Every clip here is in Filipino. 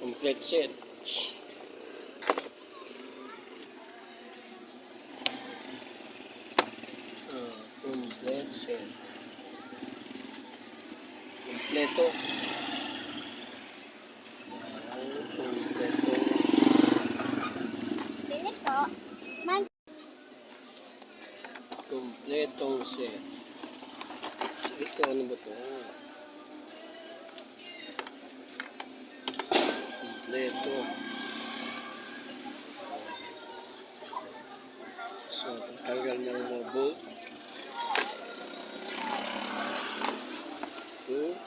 Complete set. Ah, complete set. Kompleto. Kompleto. Bili po. Kompletong set. So, ito ano ba to? Kompleto. So, pagtagal ng mga bolt. Ito.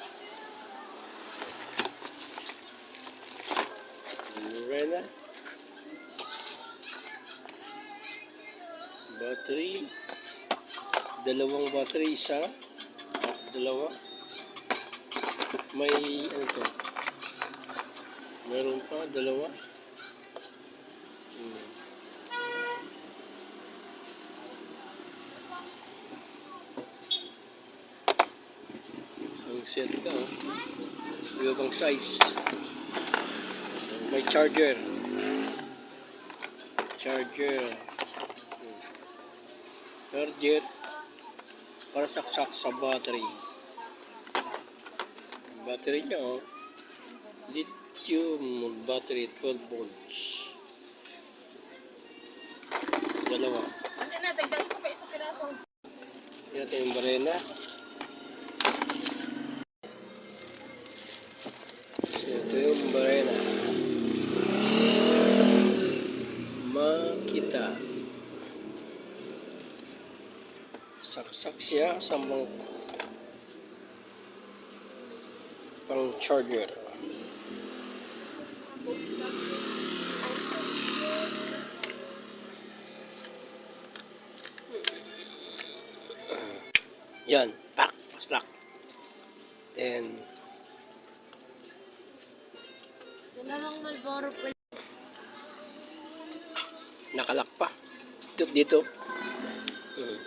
Lorena. Battery. Dalawang battery, isa. Dalawa. May ano to? Meron pa, dalawa. Hmm. Ang set ka, oh. Iba bang size? So, may charger. Charger. Hmm. Charger para saksak sa battery. Battery niya, oh. Lithium battery 12 volts. Dalawa. Hindi na, dagdag ko pa isa piraso. Yan natin yung barena. So, ito yung barena. Makita. Saksak siya sa mga pang charger. Yan, pak, paslak. Then, lang Malboro po. nakalak pa. Dito, dito. Mm.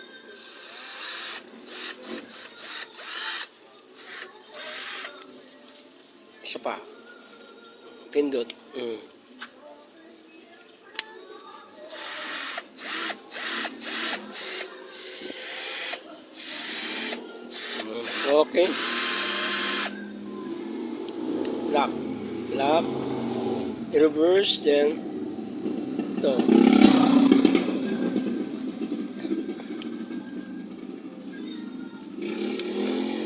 Isa pa. Pindot. Mm. Okay. Lock. Lock. Reverse, then ito.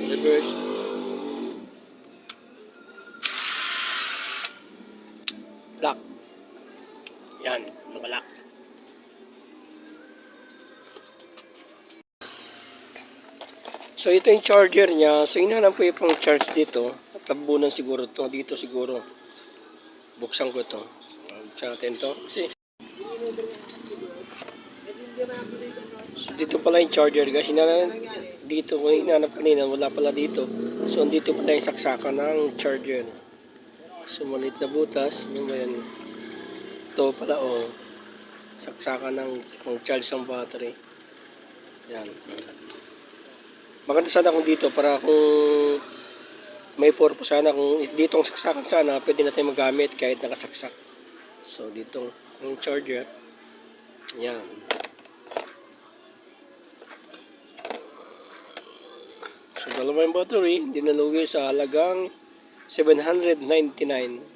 Reverse. So ito yung charger niya. So inahanap ko yung pang charge dito. Tabunan siguro to Dito siguro. Buksan ko to. Buksan natin to. Kasi So, dito pala yung charger guys. Hinanap, dito ko hinanap kanina, wala pala dito. So dito pala yung saksakan ng charger. So maliit na butas, ano ba? Ito pala oh. Saksakan ng pang charge ng battery. Yan. Maganda sana kung dito para kung may purpose sana kung dito ang saksakan sana pwede natin magamit kahit nakasaksak. So dito yung charger. Yan. So, dalawa yung battery, hindi nalugi sa halagang 799.